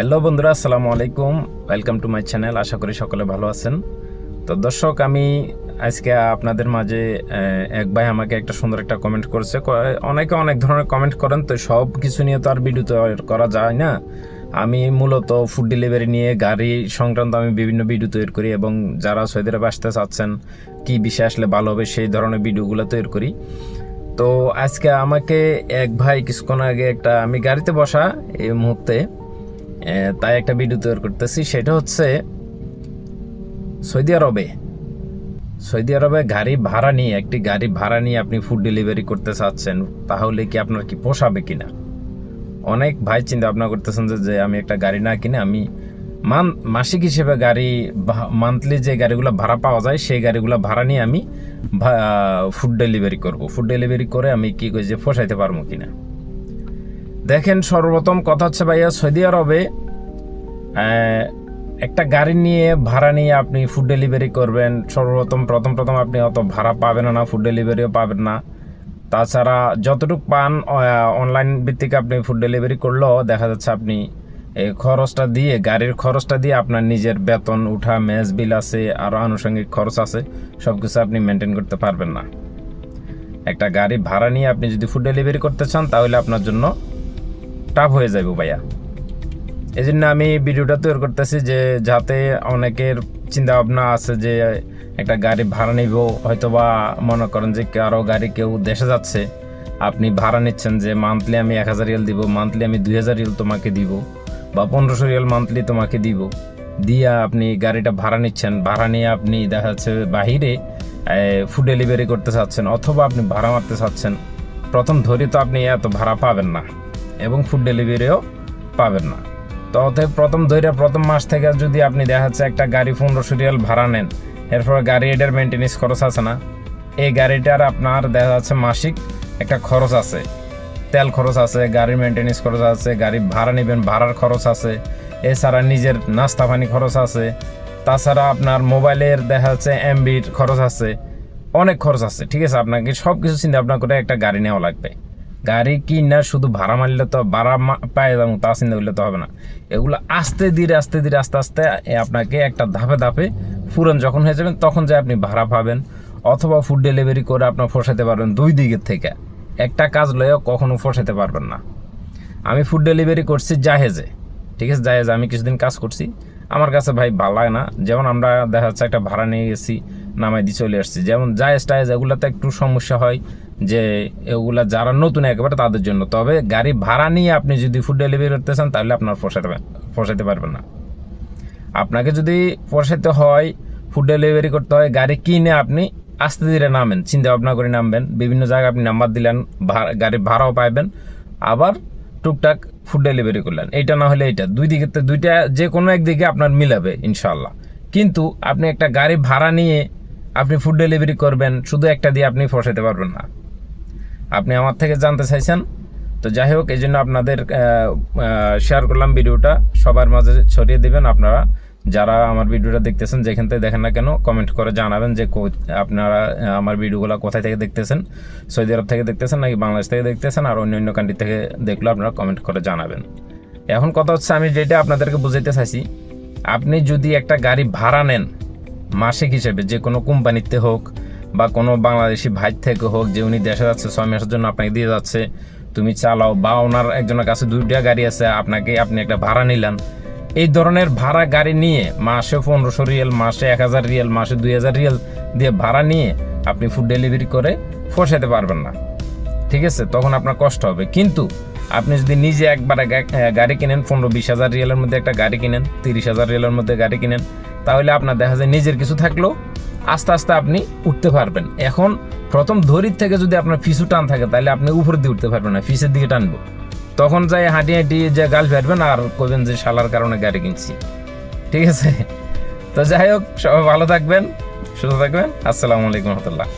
Hello বন্ধুরা, আসসালামু আলাইকুম। ওয়েলকাম টু মাই চ্যানেল আশা করি সকলে ভালো আছেন। তো দর্শক, আমি আজকে আপনাদের মাঝে এক ভাই আমাকে একটা সুন্দর একটা কমেন্ট করেছে। অনেকে অনেক ধরনের কমেন্ট করেন, তো সব কিছু নিয়ে তো আর ভিডিও তৈরি করা যায় না। আমি মূলত ফুড ডেলিভারি নিয়ে, গাড়ি সংক্রান্ত আমি বিভিন্ন ভিডিও তৈরি করি এবং যারা সৌদি আরবে আসতে চাচ্ছেন, কি বিষয় আসলে ভালো হবে, সেই ধরনের ভিডিওগুলো তৈরি করি। তো আজকে আমাকে এক ভাই কিছুক্ষণ আগে একটা আমি গাড়িতে বসা এই মুহূর্তে তাই একটা ভিডিও তৈরি করতেছি, সেটা হচ্ছে সৌদি আরবে। সৌদি আরবে গাড়ি ভাড়া নিয়ে, একটি গাড়ি ভাড়া নিয়ে আপনি ফুড ডেলিভারি করতে চাচ্ছেন, তাহলে কি আপনার কি পোষাবে কিনা? অনেক ভাই চিন্তা ভাবনা করতেছেন যে আমি একটা গাড়ি না কিনে, আমি মান, মাসিক হিসেবে গাড়ি মান্থলি যে গাড়িগুলো ভাড়া পাওয়া যায়, সেই গাড়িগুলো ভাড়া নিয়ে আমি ফুড ডেলিভারি করব। ফুড ডেলিভারি করে আমি কি যে পোষাইতে পারব কিনা? দেখেন সর্বপ্রথম কথা হচ্ছে ভাইয়া, সৌদি আরবে একটা গাড়ি নিয়ে ভাড়া নিয়ে আপনি ফুড ডেলিভারি করবেন। সর্বপ্রথম, প্রথম প্রথম আপনি অত ভাড়া পাবেন না ফুড ডেলিভারিও পাবেন না। তাছাড়া যতটুকু পান অনলাইন ভিত্তিক আপনি ফুড ডেলিভারি করলেও দেখা যাচ্ছে আপনি এই খরচটা দিয়ে, গাড়ির খরচটা দিয়ে আপনার নিজের বেতন, উঠা, মেজ বিল আছে আরও আনুষঙ্গিক খরচ আছে সব কিছু আপনি মেনটেন করতে পারবেন না। একটা গাড়ি ভাড়া নিয়ে আপনি যদি ফুড ডেলিভারি করতে চান, তাহলে আপনার জন্য টাফ হয়ে যাবে ভাইয়া। এই জন্য আমি ভিডিওটা তৈরি করতেছি যে যাতে অনেকের চিন্তা ভাবনা আছে যে একটা গাড়ি ভাড়া নিব হয়তো বা মনে করেন যে কারও গাড়ি কেউ দেশে যাচ্ছে, আপনি ভাড়া নিচ্ছেন যে মান্থলি আমি এক হাজার রিয়াল দিব মান্থলি আমি দুই হাজার রিয়াল তোমাকে দিব, বা পনেরোশো রিয়াল মান্থলি তোমাকে দিব। দিয়ে আপনি গাড়িটা ভাড়া নিচ্ছেন, ভাড়া নিয়ে আপনি দেখা যাচ্ছে বাহিরে ফুড ডেলিভারি করতে চাচ্ছেন, অথবা আপনি ভাড়া মারতে চাচ্ছেন, প্রথম ধরে তো আপনি এত ভাড়া পাবেন না। এবং ফুড ডেলিভারিও পাবেন না। তো অতএব প্রথম ধরে প্রথম মাস থেকে যদি আপনি দেখা যাচ্ছে একটা গাড়ি পনেরোশো রিয়াল ভাড়া নেন, এরপর গাড়ি এটার মেনটেন্স খরচ আছে না, এই গাড়িটার আপনার দেখা যাচ্ছে মাসিক একটা খরচ আছে। তেল খরচ আছে, গাড়ির মেনটেন্স খরচ আছে, গাড়ি ভাড়া নেবেন, ভাড়ার খরচ আছে, এছাড়া নিজের নাস্তা পানি খরচ আছে, তাছাড়া আপনার মোবাইলের দেখা যাচ্ছে এমবির খরচ আছে, অনেক খরচ আছে, ঠিক আছে? আপনাকে সব কিছু চিন্তা ভাবনা করে একটা গাড়ি নেওয়া লাগবে। গাড়ি কিনা শুধু ভাড়া মারলে তো ভাড়া পায়ে যাব, তা চিন্তা করলে তো হবে না। এগুলো আস্তে ধীরে আস্তে ধীরে, আস্তে আস্তে আপনাকে একটা ধাপে ধাপে পুরন যখন হয়ে যাবেন তখন যে আপনি ভাড়া পাবেন অথবা ফুড ডেলিভারি করে আপনার ফসাতে পারবেন দুই দিকের থেকে। একটা কাজ লয়েও কখনো ফসাতে পারবেন না। আমি ফুড ডেলিভারি করছি জাহেজে, ঠিক আছে? জাহেজে আমি কিছুদিন কাজ করছি। আমার কাছে ভাই ভালো লাগে না। যেমন আমরা দেখা যাচ্ছে একটা ভাড়া নিয়ে গেছি, নামাই দিয়ে চলে আসছি। যেমন জাহেজ টাহেজ এগুলোতে একটু সমস্যা হয়। যে এগুলা যারা নতুন একেবারে তাদের জন্য। তবে গাড়ি ভাড়া নিয়ে আপনি যদি ফুড ডেলিভারি করতে চান, তাহলে আপনার পোষাতে পোষাতে পারবেন না। আপনাকে যদি পোষাতে হয় ফুড ডেলিভারি করতে হয়, গাড়ি কিনে আপনি আস্তে ধীরে নামেন চিন্তা ভাবনা করে নামবেন, বিভিন্ন জায়গায় আপনি নাম্বার দিলেন গাড়ি ভাড়াও পাইবেন, আবার টুকটাক ফুড ডেলিভারি করলেন। এইটা না হলে এইটা। দুই দিকে দুইটা যে কোনো একদিকে আপনার মিলাবে ইনশাল্লাহ কিন্তু আপনি একটা গাড়ি ভাড়া নিয়ে আপনি ফুড ডেলিভারি করবেন, শুধু একটা দিয়ে আপনি ফসাইতে পারবেন না। আপনি আমার থেকে জানতে চাইছেন, তো যাই হোক, এই জন্য আপনাদের শেয়ার করলাম ভিডিওটা। সবার মাঝে ছড়িয়ে দেবেন আপনারা। যারা আমার ভিডিওটা দেখতেছেন, যেখান থেকে দেখেন না কেন কমেন্ট করে জানাবেন যে আপনারা আমার ভিডিওগুলো কোথায় থেকে দেখতেছেন, সৌদি আরব থেকে দেখতেছেন নাকি বাংলাদেশ থেকে দেখতেছেন, আর অন্য অন্য কান্ট্রি থেকে দেখলে আপনারা কমেন্ট করে জানাবেন। এখন কথা হচ্ছে, আমি যেটা আপনাদেরকে বুঝাইতে চাইছি, আপনি যদি একটা গাড়ি ভাড়া নেন, মাসিক হিসেবে, যে কোনো কোম্পানিতে হোক বা কোনো বাংলাদেশি ভাই থেকে হোক যে উনি দেশে যাচ্ছে, ছয় মাসের জন্য আপনাকে দিয়ে যাচ্ছে, তুমি চালাও বা ওনার একজনের কাছে দুইটা গাড়ি আছে, আপনাকে আপনি একটা ভাড়া নিলেন। এই ধরনের ভাড়া গাড়ি নিয়ে মাসে পনেরোশো রিয়েল, মাসে এক হাজার রিয়েল, মাসে দুই হাজার রিয়েল দিয়ে ভাড়া নিয়ে আপনি ফুড ডেলিভারি করে ফসাইতে পারবেন না। ঠিক আছে? তখন আপনার কষ্ট হবে। কিন্তু আপনি যদি নিজে একবার গাড়ি কিনেন, পনেরো বিশ হাজার রিয়ালের মধ্যে একটা গাড়ি কিনেন, তিরিশ হাজার রিয়ালের মধ্যে গাড়ি কিনেন, তাহলে আপনার দেখা যায় নিজের কিছু থাকলেও আস্তে আস্তে আপনি উঠতে পারবেন। এখন প্রথম ধরির থেকে যদি আপনার ফিসু টান থাকে, তাহলে আপনি উপর দিয়ে উঠতে পারবেন না ফিসের দিকে টানব। তখন যাই হাঁটি হাঁটি যে গাল ফেরবেন আর কবেন যে, শালার কারণে গাড়ি কিনছি। ঠিক আছে? তো যাই হোক, সবাই ভালো থাকবেন, সুস্থ থাকবেন। আসসালামু আলাইকুম রহমতুল্লাহ।